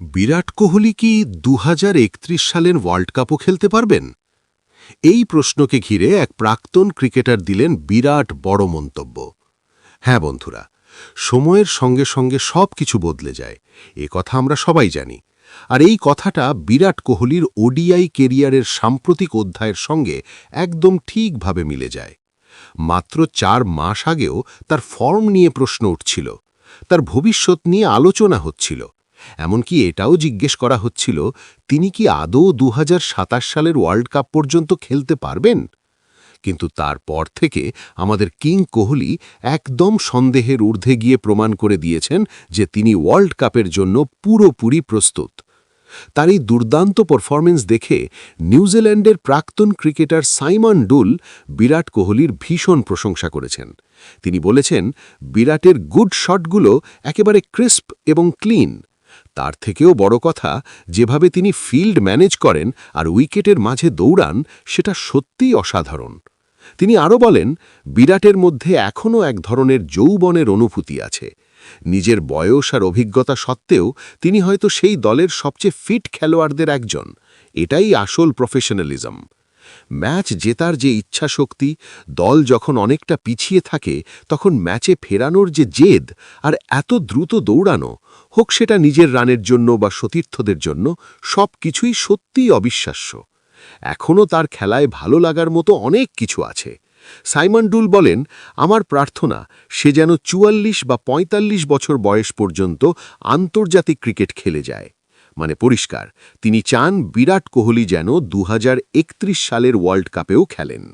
বিরাট কোহলি কি দু হাজার একত্রিশ সালের ওয়ার্ল্ড কাপও খেলতে পারবেন? এই প্রশ্নকে ঘিরে এক প্রাক্তন ক্রিকেটার দিলেন বিরাট বড় মন্তব্য। হ্যাঁ বন্ধুরা, সময়ের সঙ্গে সঙ্গে সব কিছু বদলে যায়, এ কথা আমরা সবাই জানি। আর এই কথাটা বিরাট কোহলির ওডিআই কেরিয়ারের সাম্প্রতিক অধ্যায়ের সঙ্গে একদম ঠিকভাবে মিলে যায়। মাত্র চার মাস আগেও তার ফর্ম নিয়ে প্রশ্ন উঠছিল, তার ভবিষ্যৎ নিয়ে আলোচনা হচ্ছিল। এমনকি এটাও জিজ্ঞেস করা হচ্ছিল, তিনি কি আদৌ দু হাজার সাতাশ সালের ওয়ার্ল্ড কাপ পর্যন্ত খেলতে পারবেন? কিন্তু তারপর থেকে আমাদের কিং কোহলি একদম সন্দেহের ঊর্ধ্বে গিয়ে প্রমাণ করে দিয়েছেন যে তিনি ওয়ার্ল্ড কাপের জন্য পুরোপুরি প্রস্তুত। তার এই দুর্দান্ত পারফরমেন্স দেখে নিউজিল্যান্ডের প্রাক্তন ক্রিকেটার সাইমন ডুল বিরাট কোহলির ভীষণ প্রশংসা করেছেন। তিনি বলেছেন, বিরাটের গুড শটগুলো একেবারে ক্রিস্প এবং ক্লিন। তার থেকেও বড় কথা, যেভাবে তিনি ফিল্ড ম্যানেজ করেন আর উইকেটের মাঝে দৌড়ান, সেটা সত্যিই অসাধারণ। তিনি আরও বলেন, বিরাটের মধ্যে এখনও এক ধরনের যৌবনের অনুভূতি আছে। নিজের বয়স আর অভিজ্ঞতা সত্ত্বেও তিনি হয়তো সেই দলের সবচেয়ে ফিট খেলোয়াড়দের একজন। এটাই আসল প্রফেশনালিজম ম্যাচ জেতার যে ইচ্ছাশক্তি, দল যখন অনেকটা পিছিয়ে থাকে, তখন ম্যাচে ফেরানোর যে জেদ আর এত দ্রুত দৌড়ানো, হোক সেটা নিজের রানের জন্য বা সতীর্থদের জন্য সব কিছুই সত্যিই অবিশ্বাস্য। এখনও তার খেলায় ভালো লাগার মতো অনেক কিছু আছে। সাইমন ডুল বলেন, আমার প্রার্থনা, সে যেন চুয়াল্লিশ বা ৪৫ বছর বয়স পর্যন্ত আন্তর্জাতিক ক্রিকেট খেলে যায়। মানে পরিষ্কার তিনি চান বিরাট কোহলি যেন দু হাজার একত্রিশ সালের ওয়ার্ল্ড কাপেও খেলেন।